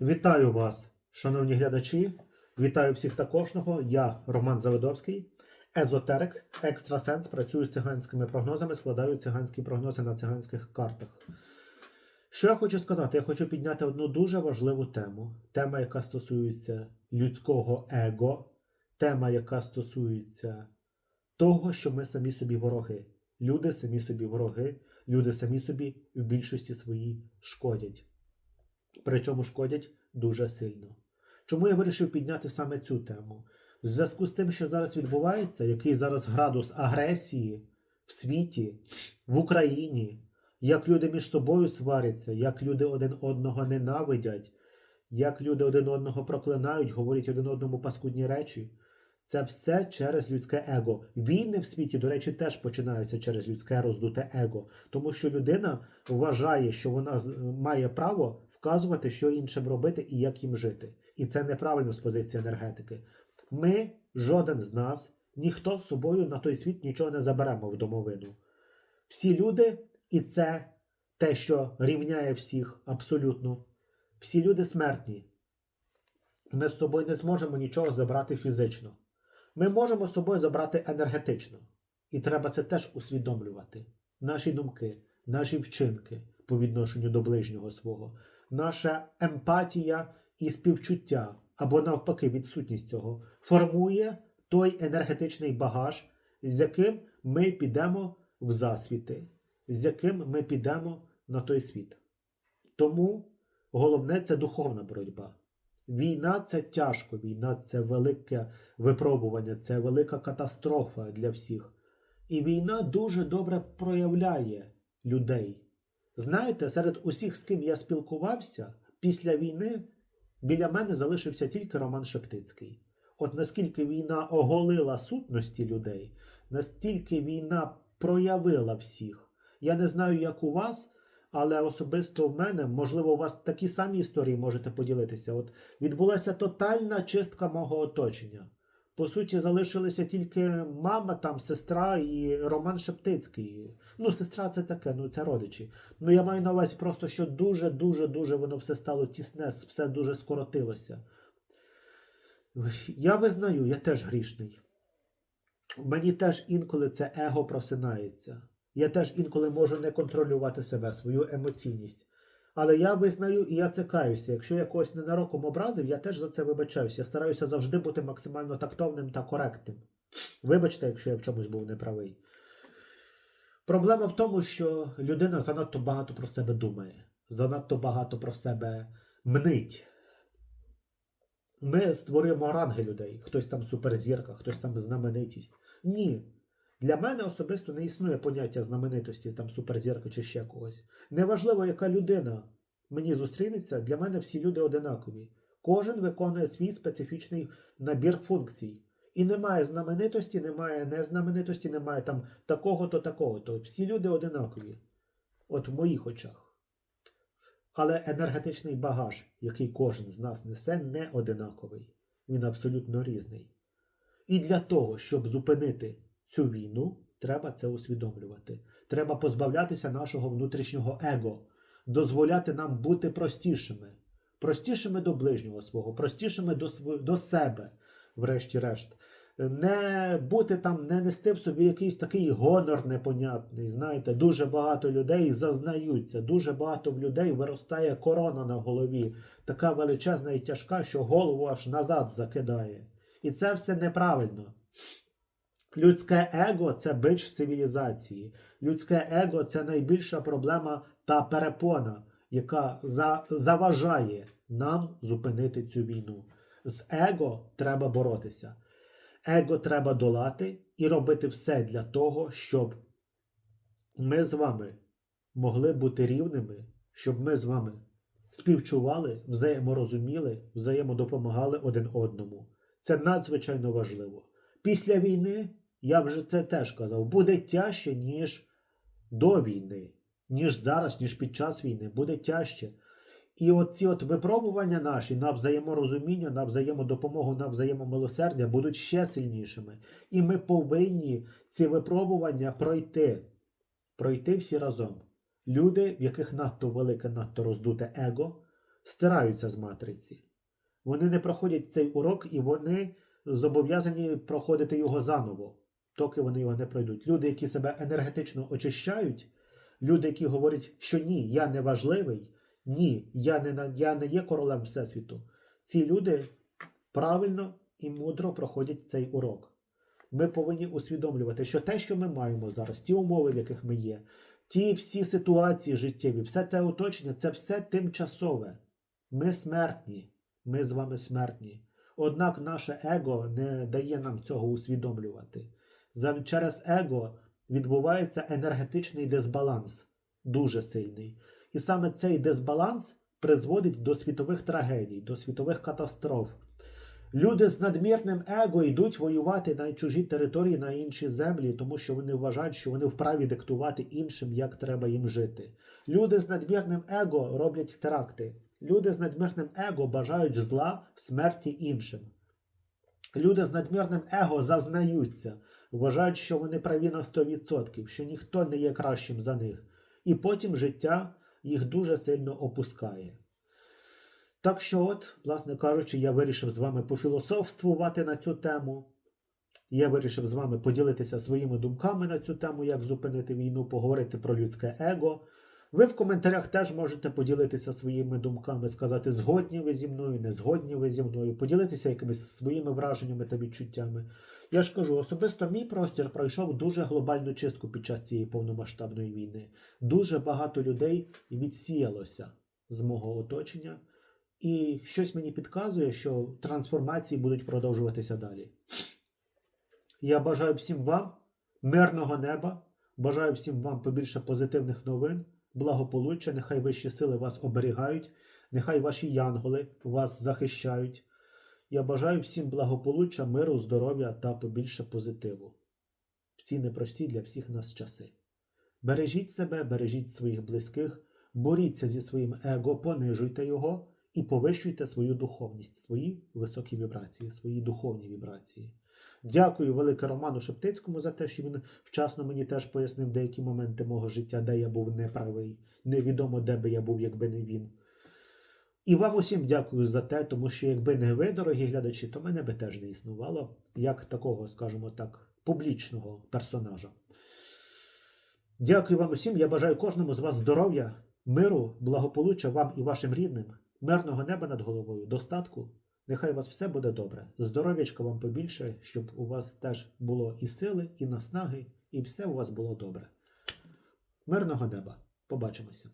Вітаю вас, шановні глядачі. Вітаю всіх та кожного. Я Роман Завидовський, езотерик, екстрасенс. Працюю з циганськими прогнозами, складаю циганські прогнози на циганських картах. Що я хочу сказати? Я хочу підняти одну дуже важливу тему. Тема, яка стосується людського его, тема, яка стосується того, що ми самі собі вороги. Люди самі собі вороги, люди самі собі в більшості своїй шкодять. Причому шкодять дуже сильно. Чому я вирішив підняти саме цю тему? В зв'язку з тим, що зараз відбувається, який зараз градус агресії в світі, в Україні, як люди між собою сваряться, як люди один одного ненавидять, як люди один одного проклинають, говорять один одному паскудні речі. Це все через людське его. Війни в світі, до речі, теж починаються через людське роздуте его, тому що людина вважає, що вона має право вказувати, що іншим робити і як їм жити. І це неправильно з позиції енергетики. Ми, жоден з нас, ніхто з собою на той світ нічого не заберемо в домовину. Всі люди, і це те, що рівняє всіх абсолютно. Всі люди смертні. Ми з собою не зможемо нічого забрати фізично. Ми можемо з собою забрати енергетично. І треба це теж усвідомлювати. Наші думки, наші вчинки по відношенню до ближнього свого, наша емпатія і співчуття, або навпаки, відсутність цього, формує той енергетичний багаж, з яким ми підемо в засвіти, з яким ми підемо на той світ. Тому головне це духовна боротьба. Війна це тяжко, війна це велике випробування, це велика катастрофа для всіх. І війна дуже добре проявляє людей. Знаєте, серед усіх, з ким я спілкувався, після війни біля мене залишився тільки Роман Шептицький. От наскільки війна оголила сутності людей, настільки війна проявила всіх. Я не знаю, як у вас, але особисто в мене, можливо, у вас такі самі історії можете поділитися. От відбулася тотальна чистка мого оточення. По суті, залишилися тільки мама, там, сестра і Роман Шептицький. Ну, сестра це таке, ну це родичі. Ну я маю на увазі просто, що дуже, дуже, дуже воно все стало тісне, все дуже скоротилося. Я визнаю, я теж грішний. Мені теж інколи це его просинається. Я теж інколи можу не контролювати себе, свою емоційність. Але я визнаю і я це каюся. Якщо я когось ненароком образив, я теж за це вибачаюся. Я стараюся завжди бути максимально тактовним та коректним. Вибачте, якщо я в чомусь був неправий. Проблема в тому, що людина занадто багато про себе думає, занадто багато про себе мнить. Ми створюємо ранги людей. Хтось там суперзірка, хтось там знаменитість. Ні. Для мене особисто не існує поняття знаменитості, там суперзірка чи ще когось. Неважливо, яка людина мені зустрінеться, для мене всі люди одинакові. Кожен виконує свій специфічний набір функцій. І немає знаменитості, немає незнаменитості, немає там такого-то, такого-то. Всі люди одинакові. От в моїх очах. Але енергетичний багаж, який кожен з нас несе, не одинаковий. Він абсолютно різний. І для того, щоб зупинити цю війну, треба це усвідомлювати. Треба позбавлятися нашого внутрішнього его, дозволяти нам бути простішими, простішими до ближнього свого, простішими до, до себе, врешті-решт. Не бути там, не нести в собі якийсь такий гонор непонятний. Знаєте, дуже багато людей зазнаються, дуже багато в людей виростає корона на голові, така величезна і тяжка, що голову аж назад закидає. І це все неправильно. Людське его це бич цивілізації. Людське его це найбільша проблема та перепона, яка за, заважає нам зупинити цю війну. З его треба боротися. Его треба долати і робити все для того, щоб ми з вами могли бути рівними, щоб ми з вами співчували, взаєморозуміли, взаємодопомагали один одному. Це надзвичайно важливо. Після війни, я вже це теж казав, буде тяжче, ніж до війни, ніж зараз, ніж під час війни, буде тяжче. І от ці от випробування наші на взаєморозуміння, на взаємодопомогу, на взаємомилосердя будуть ще сильнішими. І ми повинні ці випробування пройти. Пройти всі разом. Люди, в яких надто велике, надто роздуте его, стираються з матриці. Вони не проходять цей урок і вони зобов'язані проходити його заново, доки вони його не пройдуть. Люди, які себе енергетично очищають, люди, які говорять, що ні, я не важливий, ні, я не, я не є королем Всесвіту. Ці люди правильно і мудро проходять цей урок. Ми повинні усвідомлювати, що те, що ми маємо зараз, ті умови, в яких ми є, ті всі ситуації життєві, все те оточення, це все тимчасове. Ми смертні, ми з вами смертні. Однак наше его не дає нам цього усвідомлювати. Через его відбувається енергетичний дисбаланс, дуже сильний. І саме цей дисбаланс призводить до світових трагедій, до світових катастроф. Люди з надмірним его йдуть воювати на чужі території, на інші землі, тому що вони вважають, що вони вправі диктувати іншим, як треба їм жити. Люди з надмірним его роблять теракти. Люди з надмірним его бажають зла смерті іншим. Люди з надмірним его зазнаються, вважають, що вони праві на 100%, що ніхто не є кращим за них. І потім життя їх дуже сильно опускає. Так що, от, власне кажучи, я вирішив з вами пофілософствувати на цю тему. Я вирішив з вами поділитися своїми думками на цю тему, як зупинити війну, поговорити про людське его. Ви в коментарях теж можете поділитися своїми думками, сказати, згодні ви зі мною, не згодні ви зі мною, поділитися якимись своїми враженнями та відчуттями. Я ж кажу, особисто мій простір пройшов дуже глобальну чистку під час цієї повномасштабної війни. Дуже багато людей відсіялося з мого оточення. І щось мені підказує, що трансформації будуть продовжуватися далі. Я бажаю всім вам мирного неба, бажаю всім вам побільше позитивних новин, благополуччя, нехай вищі сили вас оберігають, нехай ваші янголи вас захищають. Я бажаю всім благополуччя, миру, здоров'я та побільше позитиву в ці непрості для всіх нас часи. Бережіть себе, бережіть своїх близьких, боріться зі своїм его, понижуйте його і повищуйте свою духовність, свої високі вібрації, свої духовні вібрації. Дякую велике Роману Шептицькому за те, що він вчасно мені теж пояснив деякі моменти мого життя, де я був неправий. Невідомо, де би я був, якби не він. І вам усім дякую за те, тому що якби не ви, дорогі глядачі, то мене би теж не існувало як такого, скажімо так, публічного персонажа. Дякую вам усім. Я бажаю кожному з вас здоров'я, миру, благополуччя вам і вашим рідним, мирного неба над головою, достатку. Нехай у вас все буде добре. Здоров'ячка вам побільше, щоб у вас теж було і сили, і наснаги, і все у вас було добре. Мирного неба. Побачимося.